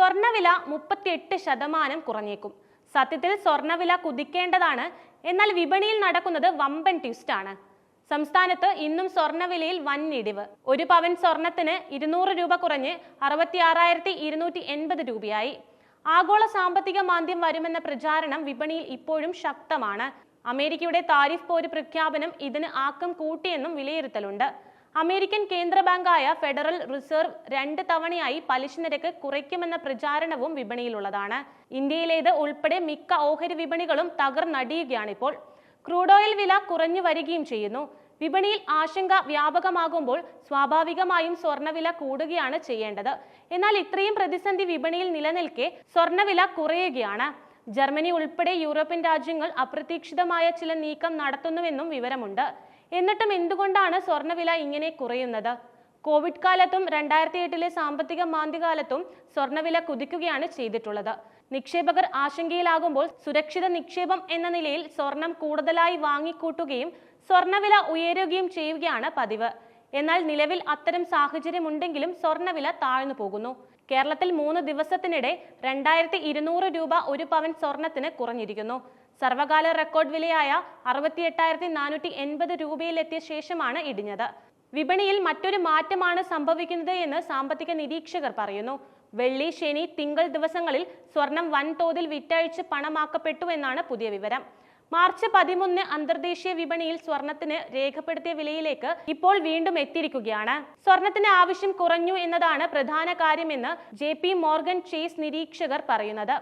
സ്വർണവില മുപ്പത്തിയെട്ട് ശതമാനം കുറഞ്ഞേക്കും. സത്യത്തിൽ സ്വർണവില കുതിക്കേണ്ടതാണ്. എന്നാൽ വിപണിയിൽ നടക്കുന്നത് വമ്പൻ ട്വിസ്റ്റ് ആണ്. സംസ്ഥാനത്ത് ഇന്നും സ്വർണവിലയിൽ വൻ ഇടിവ് ഒരു പവൻ സ്വർണത്തിന് ഇരുന്നൂറ് രൂപ കുറഞ്ഞ് അറുപത്തി ആറായിരത്തി ഇരുന്നൂറ്റി എൺപത് രൂപയായി. ആഗോള സാമ്പത്തിക മാന്ദ്യം വരുമെന്ന പ്രചാരണം വിപണിയിൽ ഇപ്പോഴും ശക്തമാണ്. അമേരിക്കയുടെ താരിഫ് പോര് പ്രഖ്യാപനം ഇതിന് ആക്കം കൂട്ടിയെന്നും വിലയിരുത്തലുണ്ട്. അമേരിക്കൻ കേന്ദ്ര ബാങ്കായ ഫെഡറൽ റിസർവ് രണ്ട് തവണയായി പലിശ നിരക്ക് കുറയ്ക്കുമെന്ന പ്രചാരണവും വിപണിയിലുള്ളതാണ്. ഇന്ത്യയിലേത് ഉൾപ്പെടെ മിക്ക ഓഹരി വിപണികളും തകർന്നടിയുകയാണിപ്പോൾ. ക്രൂഡ് ഓയിൽ വില കുറഞ്ഞു വരികയും ചെയ്യുന്നു. വിപണിയിൽ ആശങ്ക വ്യാപകമാകുമ്പോൾ സ്വാഭാവികമായും സ്വർണവില കൂടുകയാണ് ചെയ്യേണ്ടത്. എന്നാൽ ഇത്രയും പ്രതിസന്ധി വിപണിയിൽ നിലനിൽക്കെ സ്വർണവില കുറയുകയാണ്. ജർമ്മനി ഉൾപ്പെടെ യൂറോപ്യൻ രാജ്യങ്ങൾ അപ്രതീക്ഷിതമായ ചില നീക്കം നടത്തുന്നുവെന്നും വിവരമുണ്ട്. എന്നിട്ടും എന്തുകൊണ്ടാണ് സ്വർണവില ഇങ്ങനെ കുറയുന്നത്? കോവിഡ് കാലത്തും രണ്ടായിരത്തി എട്ടിലെ സാമ്പത്തിക മാന്ദ്യകാലത്തും സ്വർണവില കുതിക്കുകയാണ് ചെയ്തിട്ടുള്ളത്. നിക്ഷേപകർ ആശങ്കയിലാകുമ്പോൾ സുരക്ഷിത നിക്ഷേപം എന്ന നിലയിൽ സ്വർണം കൂടുതലായി വാങ്ങിക്കൂട്ടുകയും സ്വർണവില ഉയരുകയും ചെയ്യുകയാണ് പതിവ്. എന്നാൽ നിലവിൽ അത്തരം സാഹചര്യമുണ്ടെങ്കിലും സ്വർണവില താഴ്ന്നു പോകുന്നു. കേരളത്തിൽ മൂന്ന് ദിവസത്തിനിടെ രണ്ടായിരത്തി ഇരുന്നൂറ് രൂപ ഒരു പവൻ സ്വർണത്തിന് കുറഞ്ഞിരിക്കുന്നു. സർവകാല റെക്കോർഡ് വിലയായ അറുപത്തി എട്ടായിരത്തി നാനൂറ്റി എൺപത് രൂപയിലെത്തിയ ശേഷമാണ് ഇടിഞ്ഞത്. വിപണിയിൽ മറ്റൊരു മാറ്റമാണ് സംഭവിക്കുന്നത് എന്ന് സാമ്പത്തിക നിരീക്ഷകർ പറയുന്നു. വെള്ളി ശനി തിങ്കൾ ദിവസങ്ങളിൽ സ്വർണം വൻതോതിൽ വിറ്റഴിച്ച് പണമാക്കപ്പെട്ടു എന്നാണ് പുതിയ വിവരം. മാർച്ച് പതിമൂന്ന് അന്തർദേശീയ വിപണിയിൽ സ്വർണത്തിന് രേഖപ്പെടുത്തിയ വിലയിലേക്ക് ഇപ്പോൾ വീണ്ടും എത്തിയിരിക്കുകയാണ്. സ്വർണത്തിന് ആവശ്യം കുറഞ്ഞു എന്നതാണ് പ്രധാന കാര്യമെന്ന് ജെ പി മോർഗൻ ചേസ് നിരീക്ഷകർ പറയുന്നത്.